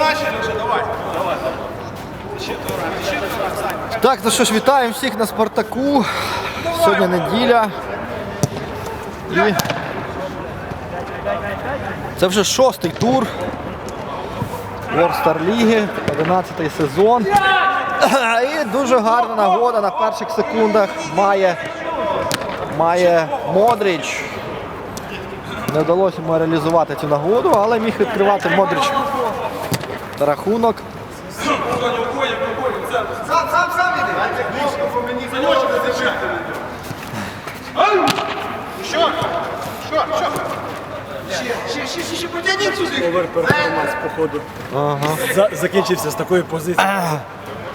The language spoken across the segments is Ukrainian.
начали уже, давай. Так, ну що ж, вітаємо всіх на Спартаку. Сьогодні неділя. І це вже шостий тур World Ліги, 11 сезон. І дуже гарна нагода на перших секундах має, має Модрич. Не вдалося йому реалізувати цю нагоду, але міг відкривати Модрич рахунок. Ще, ще, ще, ще, потягніть сюди. Оверперформанс, походу. За, закінчився з такої позиції.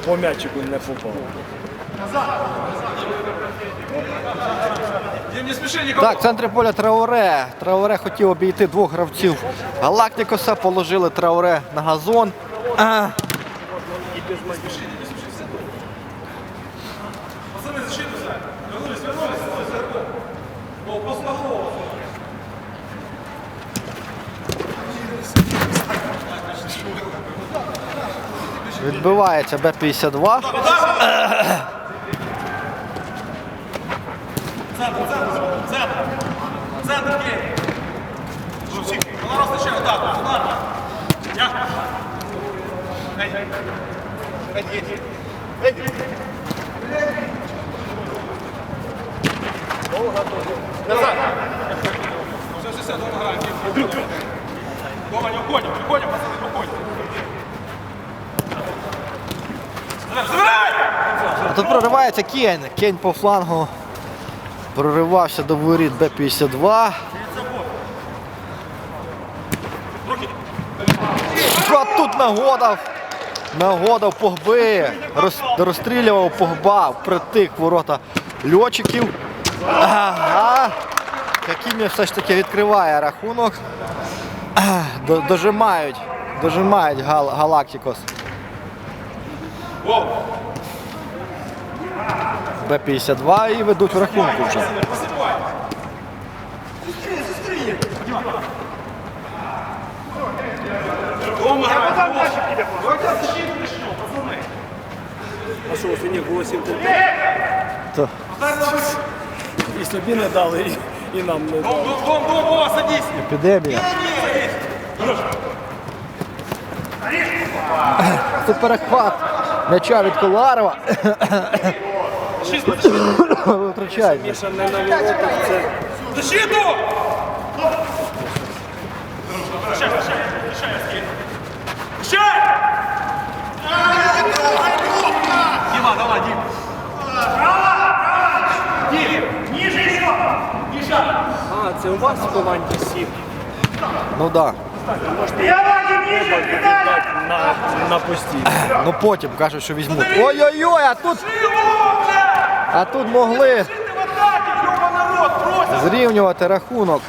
По м'ячику не попав. Так, в центрі поля Трауре. Трауре хотів обійти двох гравців Галактикоса, положили Трауре на газон. А... Відбивається Б-52. Центр, центр, центр. Центр. Жовчик. Вона розтачає, удар, удар. Ей. Ей, ей, ей. Ей. Назад. Все, все, все, дома граємо. Дома не уходим, уходим, пацаны, уходим. Забирай, забирай! Тут проривається Кень. Кень по флангу проривався до воріт Б-52. А тут нагода. Нагода в Погби. Роз, розстрілював Погба впритик в ворота льотчиків. Ага. Яким'я все ж таки відкриває рахунок. Дожимають. Дожимають Гал, Галактикос. Б-52 і ведуть в рахунку вже. А що, у них було 7 То. І собі не дали, і, і нам не дали. Дом, дом, дом, Вова, садись. Епідемія. Це перехват м'яча від Коларова. Шисть, защиту. Витрачає. Міша не на воротах, це Защиту! Защищай, защищай, защищай, Аскель. Защищай! Дима, давай, Дим. Дим, ниже еще! Ниже! А, це у вас в команді сів. Ну. Так, на, на пості. Да. Ну потім кажуть, що візьмуть. Ой-ой-ой, а тут, а тут могли зрівнювати рахунок.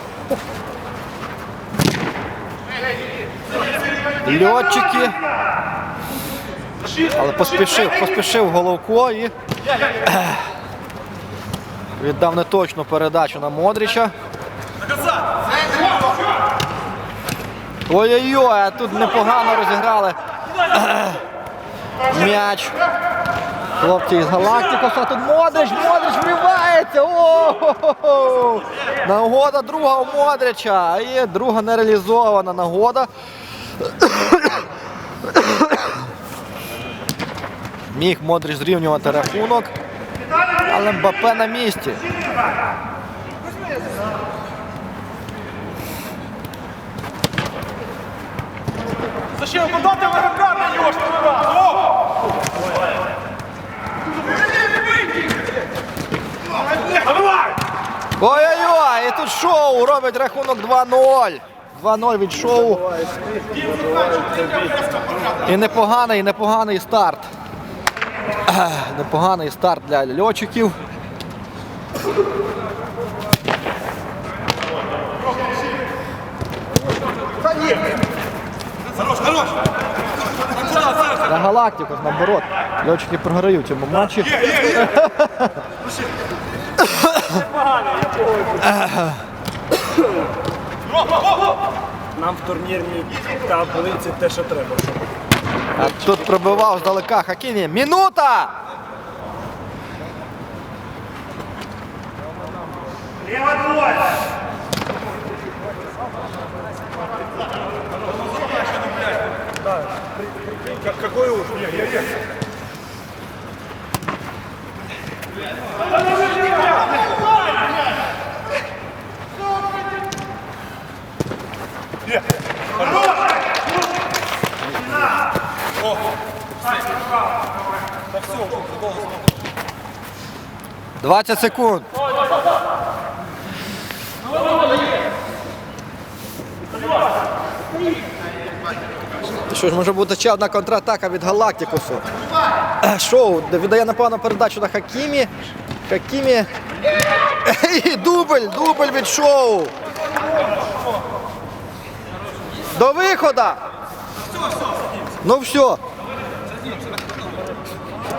Льотчики. Але поспішив, поспішив Головко і віддав неточну передачу на Модріча. Ой-ой-ой, а тут непогано розіграли м'яч. Хлопці із Галактикоса. Тут Модрич, Модрич вривається. О! Нагода друга у Модрича. І друга нереалізована нагода. Міг Модрич зрівнювати рахунок. Але Мбапе на місці. Зачем? Куда ты в РК даешь? Вова! Давай! Ой-ой-ой, і тут шоу робить рахунок 2-0. 2-0 від шоу. І непоганий, непоганий старт. Непоганий старт для льотчиків. На Галактикос, наоборот. Льотчики програють в цьому матчі. Нам в турнірній таблиці те, що треба. А тут пробивав здалека Хакімі. Мінута! Как- Какой уж? Не, я, я. О, Да все, долго 20 секунд. Що ж, може бути ще одна контратака від Галактикусу. Е, Шоу віддає напевно передачу на Хакімі. Хакімі. І дубль, дубль від шоу. До виходу. Ну все.